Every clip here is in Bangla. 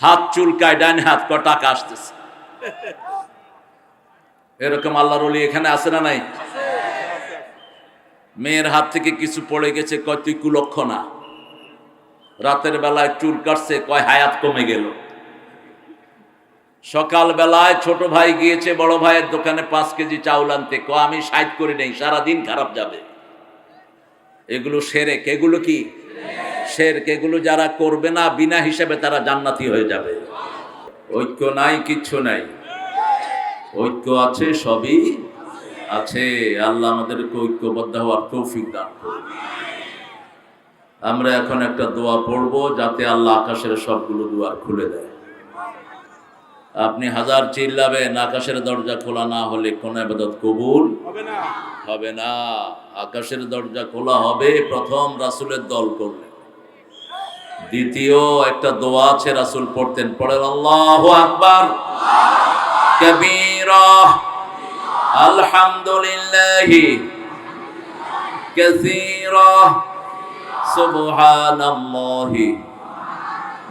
হাত চুলকায়, ডান হাত ক টাকা আসতেছে। এরকম আল্লাহর অলি এখানে আছে না নাই? মেয়ের হাত থেকে কিছু পড়ে গেছে, কয়, তুই কুলক্ষ না। রাতের বেলায় চুল কাটছে, কয়, হায়াত কমে গেল। সকাল বেলায় ছোট ভাই গিয়েছে, বড় ভাইয়ের দোকানে পাঁচ কেজি চাউল আনতে। ক আমি সাইড করে নেই, সারাদিন খারাপ যাবে। এগুলো সেরেক, এগুলো কি? শেরক এগুলো যারা করবে না, বিনা হিসাবে তারা জান্নাতি হয়ে যাবে। ঐক্য নাই, কিচ্ছু নাই। ঐক্য আছে, সবই আছে। আল্লাহ আমাদেরকে ঐক্যবদ্ধ হওয়ার তৌফিক দান। আমরা এখন একটা দোয়া পড়ব যাতে আল্লাহ আকাশের সবগুলো দুয়ার খুলে দেয়। আপনি হাজার চিল্লাবেন, আকাশের দরজা খোলা না হলে কোন আবাদত কবুল হবে না। আকাশের দরজা খোলা হবে, প্রথম রাসুলের দল করলে দ্বিতীয় একটা দোয়া আছে রাসুল পড়তেন, পড়েন, আল্লাহ আকবার। কবীরা, আলহামদুলিল্লাহ। কাসীরা, সুবহানাল্লাহি।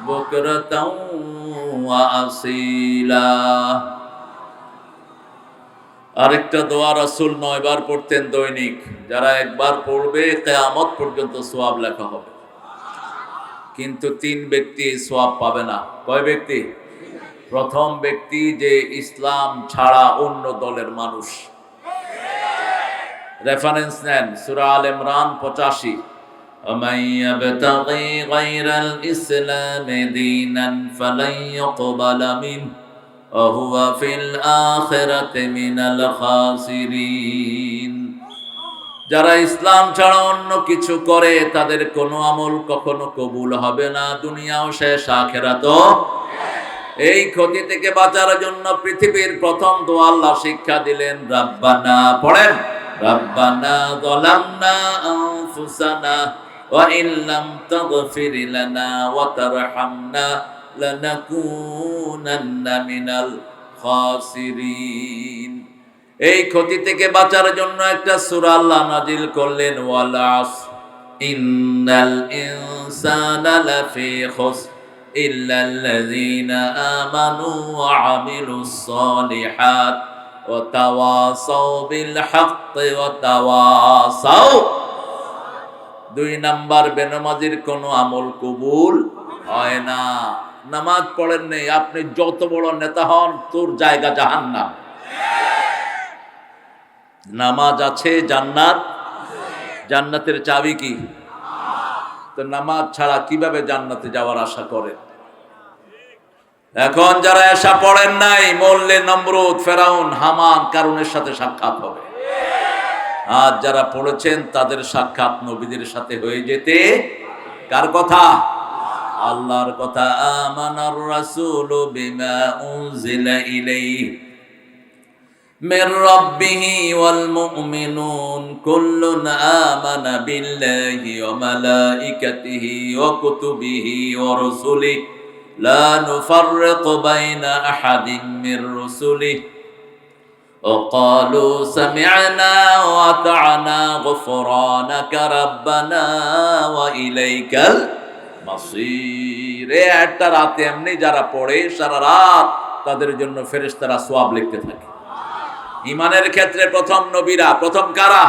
বুকরাতাও ওয়া আসীলা। আরেকটা দোয়া রাসূল নয়বার পড়তেন দৈনিক, যারা একবার পড়বে, কিয়ামত পর্যন্ত সওয়াব লেখা হবে। কিন্তু তিন ব্যক্তি সোয়াব পাবে না কয় ব্যক্তি প্রথম ব্যক্তি যে ইসলাম ছাড়া অন্য দলের মানুষ রেফারেন্স নেন সুরা আল ইমরান পঁচাশি ومن يبتغي غير الإسلام دينا فلن يقبل منه وهو في الآخرة من الخاسرين যারা ইসলাম ছাড়া অন্য কিছু করে, তাদের কোনো আমল কখনো কবুল হবে না। দুনিয়াও শেষ আখেরাত এই ক্ষতি থেকে বাঁচার জন্য পৃথিবীর প্রথম দোয়া আল্লাহ শিক্ষা দিলেন, রাব্বানা পড়েন, রাব্বানা যালামনা আনফুসানা ওয়া ইল্লাম তাগফির লানা ওয়া তারহামনা লানাকুনান্না মিনাল খাসিরিন। এই ক্ষতি থেকে বাঁচার জন্য একটা সূরা আল্লাহ নাজিল করলেন ওয়ালাস ইন্নাল ইনসানা লাফি দুই নাম্বার, বেনামাজির কোনো আমল কবুল হয় না। নামাজ পড়েন নেই, আপনি যত বড় নেতা হন, তোর জায়গা জাহান্নাম। নামাজ আছে জান্নাত? জান্নাতের চাবি কি? তো নামাজ ছাড়া কীভাবে জান্নাতে যাওয়ার আশা করেন? এখন যারা আশা পড়েন নাই মল্লে নমরুদ, ফেরাউন, হামান কারণের সাথে সাক্ষাৎ হবে। আর যারা পড়েছেন, তাদের সাক্ষাৎ নবীদের সাথে হয়ে যেতে কার কথা? আল্লাহর কথা, আমানার রাসূলু বিমা উনজিলা ইলাইহি। من ربه والمؤمنون كل آمن بالله وملائكته وكتبه ورسله لا نفرق بين أحد من رسله وقالوا سمعنا وأطعنا غفرانك ربنا وإليك المصير এ একটা রাতে এমনি যারা পড়ে সারা রাত তাদের জন্য ফেরেশতারা সোয়াব লিখতে থাকে ইমানের ক্ষেত্রে প্রথম নবীরা, প্রথম কারা?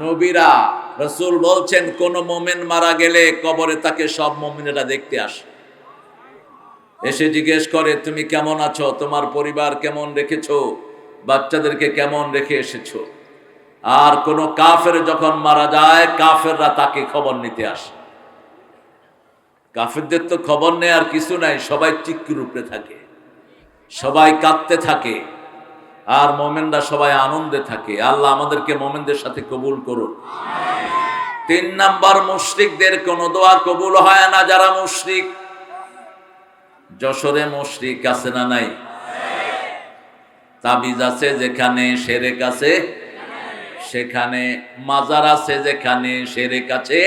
নবীরা। রসুল বলছেন, কোন মোমেন মারা গেলে কবরে তাকে সব মোমিনেরা দেখতে আসে। এসে জিজ্ঞেস করে, তুমি কেমন আছো? তোমার পরিবার কেমন রেখেছো? বাচ্চাদেরকে কেমন রেখে এসেছ? আর কোন কাফের যখন মারা যায়, কাফেররা তাকে খবর নিতে আসে। কাফেরদের তো খবর নেই আর কিছু নাই, সবাই চিক্কির উপরে থাকে। সবাই কাঁদতে থাকে। আর মোমেনরা সবাই আনন্দে থাকে। আল্লাহ আমাদেরকে মোমেনদের সাথে কবুল করুন তিন নাম্বার, মুশরিকদের কোন দোয়া কবুল হয় না যারা মুশরিক। যশোরে মুশরিক আছে না নাই? তাবিজ আছে যেখানে সেরেক আছে? সেখানে। মাজার আছে যেখানে সেরেক আছে?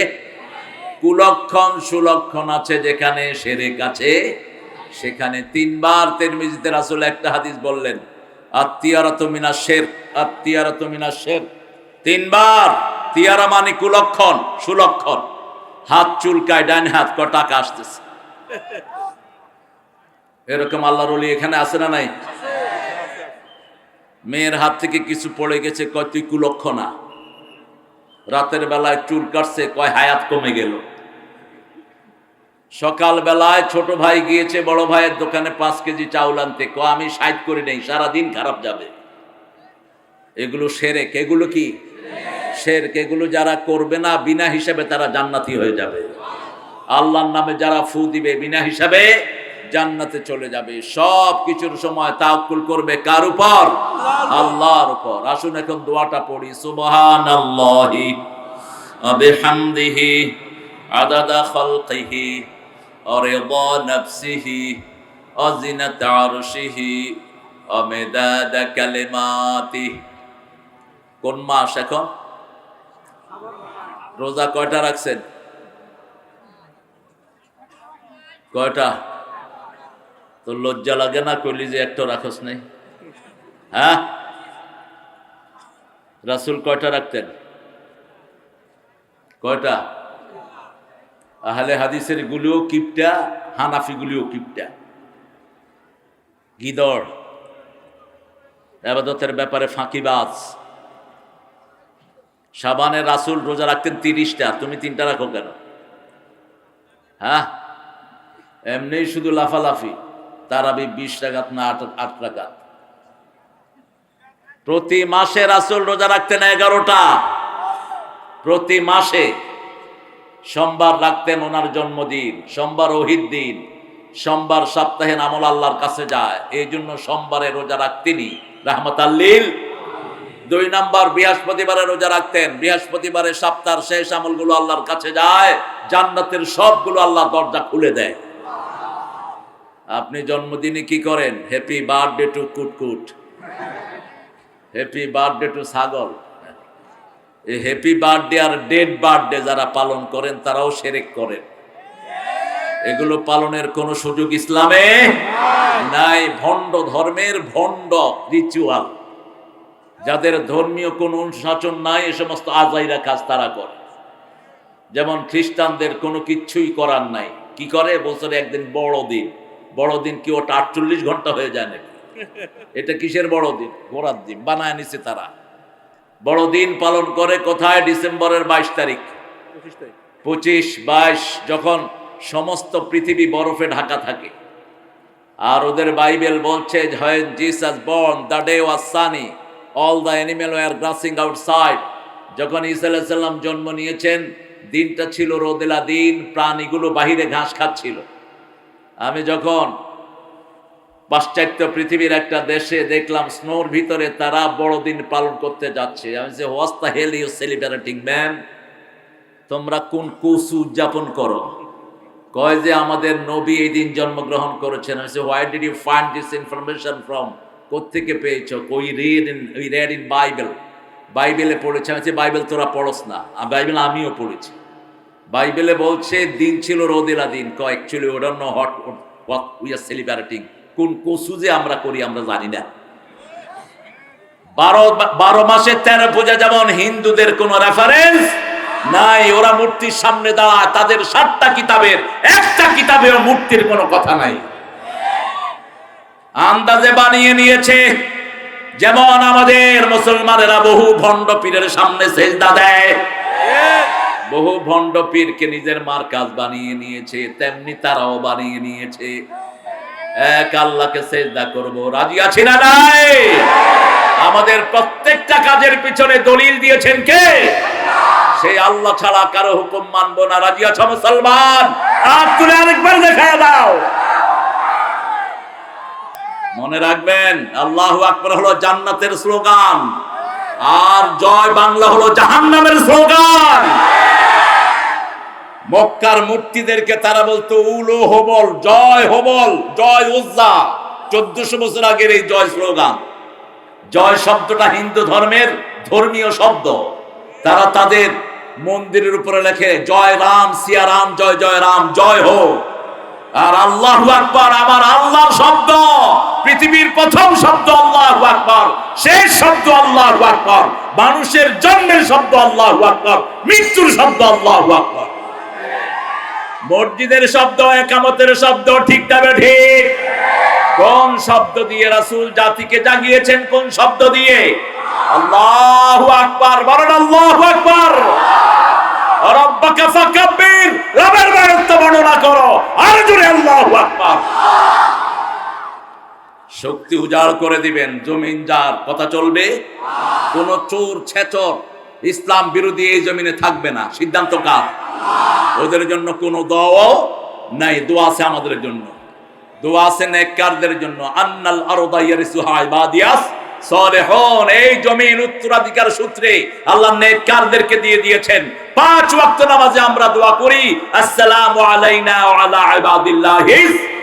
কুলক্ষণ, সুলক্ষণ আছে যেখানে সেরেক আছে? সেখানে তিনবার তেরমিজিতে রাসূল একটা হাদিস বললেন আত্মীয়ারত মিনা শের আত্মীয়ারত মিনা শের। তিনবার তিয়ারা মানে কুলক্ষণ, সুলক্ষণ। হাত চুলকায় ডান হাত ক টাকা আসতেছে। এরকম আল্লাহর এখানে আছে না নাই? মেয়ের হাত থেকে কিছু পড়ে গেছে, কয় তুই কুলক্ষণা রাতের বেলায় চুল কাটছে, কয় হায়াত কমে গেল। সকাল বেলায় ছোট ভাই গিয়েছে, বড় ভাইয়ের দোকানে পাঁচ কেজি চাউল আনতে। ক, আমি সাইড করে নেই, সারাদিন খারাপ যাবে। এগুলো সেরেক, এগুলো কি? শেরক এগুলো যারা করবে না, বিনা হিসাবে তারা জান্নাতি হয়ে যাবে। আল্লাহর নামে যারা ফু দিবে, বিনা হিসাবে জান্নাতে চলে যাবে। সব কিছুর সময় তাওকুল করবে কার উপর? আল্লাহর উপর। আসুন এখন দোয়াটা পড়ি, সুবহানাল্লাহি। বিহামদিহি, আদাদা খালকিহি। ورضا نفسه وزنة عرشه ومداد كلماته কোন মাস এখন রোজা কয়টা রাখছেন কয়টা তো লজ্জা লাগে না কইলি যে একটা রাখস নাই হ্যাঁ রাসুল কয়টা রাখতেন কয়টা আহলে হাদিসের গুলিও কিপটা হানাফি গুলিও কিপটা গিদড় আবাদতের ব্যাপারে ফাঁকিবাজ সাবানে রাসুল রোজা রাখতেন তিরিশটা, তুমি তিনটা রাখো কেন? হ্যাঁ? এমনি শুধু লাফালাফি, তারাবি বিশ টাকাত না আট আট টাকাত প্রতি মাসে রাসুল রোজা রাখতেন এগারোটা। প্রতি মাসে সোমবার রাখতেন ওনার জন্মদিন, সোমবার ওহিদ দিন, সোমবার সপ্তাহে আমল আল্লাহর কাছে যায়, এই জন্য সোমবারে রোজা রাখতেনি রাহমত আল্লিল দুই নাম্বার, বৃহস্পতিবারে রোজা রাখতেন, বৃহস্পতিবারে সপ্তাহের শেষ আমলগুলো আল্লাহর কাছে যায়, জান্নাতের সবগুলো আল্লাহ দরজা খুলে দেয়। আপনি জন্মদিনে কি করেন? হ্যাপি বার্থডে টু কুটকুট। হ্যাপি বার্থডে টু ছাগল। হ্যাপি বার্থডে আর ডেড বার্থডে যারা পালন করেন, তারাও সেরেক করেন। এগুলো পালনের কোনো সুযোগ ইসলামে নাই। ভণ্ড ধর্মের ভণ্ড রিচুয়াল যাদের ধর্মীয় কোনো অনুশাসন নাই, এ সমস্ত আজাইরা কাজ তারা করে। যেমন খ্রিস্টানদের কোনো কিচ্ছুই করার নাই। কি করে? বছরে একদিন বড় দিন। বড় দিন কি ওটা আটচল্লিশ ঘণ্টা হয়ে যায় নাকি? এটা কিসের বড় দিন? ঘোরার দিন। বানায় নিছে তারা। বড়দিন পালন করে কোথায়? ডিসেম্বরের বাইশ তারিখ। পঁচিশ বাইশ যখন সমস্ত পৃথিবী বরফে ঢাকা থাকে। আর ওদের বাইবেল বলছে Jesus born the day was sunny all the animal were grazing outside. যখন ইসাল্লাম জন্ম নিয়েছেন দিনটা ছিল রোদেলা দিন প্রাণীগুলো বাহিরে ঘাস খাচ্ছিল। আমি যখন পাশ্চাত্য পৃথিবীর একটা দেশে দেখলাম স্নোর ভিতরে তারা বড়দিন পালন করতে যাচ্ছে। আমি যে what's the hell you celebrating man তোমরা কোন কুস উদযাপন করো? কয় যে, আমাদের নবী এই দিন জন্মগ্রহণ করেছেন। আমি why did you find this information from কোথেকে পেয়েছ? কই read in we read in Bible বাইবেলে পড়েছে। আমি বাইবেল তোরা পড়স না। আর বাইবেল আমিও পড়েছি। বাইবেলে বলছে, দিন ছিল রোদেলা দিন। ক actually other no hot what we are celebrating কোন কসু যে আমরা করি, আমরা জানি না। বারো বারো মাসে তেরো পূজা যেমন হিন্দুদের কোন রেফারেন্স নাই, ওরা মূর্তির সামনে দাঁড়ায়, তাদের সাতটা কিতাবের, একটা কিতাবেও মূর্তির কোনো কথা নাই। আন্দাজে বানিয়ে নিয়েছে, যেমন আমাদের মুসলমানেরা বহু ভণ্ড পীরের সামনে সেজদা দেয়। বহু ভণ্ড পীরকে নিজের মার কাজ বানিয়ে নিয়েছে, তেমনি তারাও বানিয়ে নিয়েছে। এক আল্লাহকে সেজদা করব। রাজি আছি না নাই? আমাদের প্রত্যেকটা কাজের পিছনে দলিল দিয়েছেন কে? সেই আল্লাহ ছাড়া কারও হুকুম মানবো না। রাজি আছো মুসলমান? আর তুলে আরেকবার দেখা দাও। মনে রাখবেন, আল্লাহ আকবর হলো জান্নাতের স্লোগান, আর জয় বাংলা হলো জাহান্নামের স্লোগান। মক্কার মূর্তিদেরকে তারা বলতো, উলো হবল জয় হবল জয় উজ্জা। চোদ্দশো বছর আগের এই জয় স্লোগান। জয় শব্দটা হিন্দু ধর্মের ধর্মীয় শব্দ। তারা তাদের মন্দিরের উপরে লেখে, জয় রাম, সিয়া রাম, জয় জয় রাম, জয় হো। আর আল্লাহ আকবর, আমার আল্লাহর শব্দ। পৃথিবীর প্রথম শব্দ আল্লাহ আকবর, শেষ শব্দ আল্লাহ আকবর, মানুষের জন্মের শব্দ আল্লাহ আকবর, মৃত্যুর শব্দ আল্লাহ আকবর। মসজিদের শব্দ, একামতের শব্দ, ঠিক তবে ঠিক? কোন শব্দ দিয়ে রাসুল জাতিকে জাগিয়েছেন? কোন শব্দ দিয়ে? আল্লাহু আল্লাহু শক্তি উজাড় করে দিবেন, জমিন যার, কথা চলবে? কোন চোর, ছেচর ইসলাম বিরোধী এই জমিনে থাকবে না। সিদ্ধান্ত কার? ওদের জন্য কোনো দোয়াও নাই। দোয়া আছে আমাদের জন্য। দোয়া আছে নেককারদের জন্য। আন্নাল ইবাদিয়াস সালেহুন। এই জমিন উত্তরাধিকার সূত্রে আল্লাহ নেককারদেরকে দিয়ে দিয়েছেন। পাঁচ ওয়াক্ত নামাজে আমরা দোয়া করি, আসসালামু আলাইনা ওয়া আলা ইবাদিল্লাহিস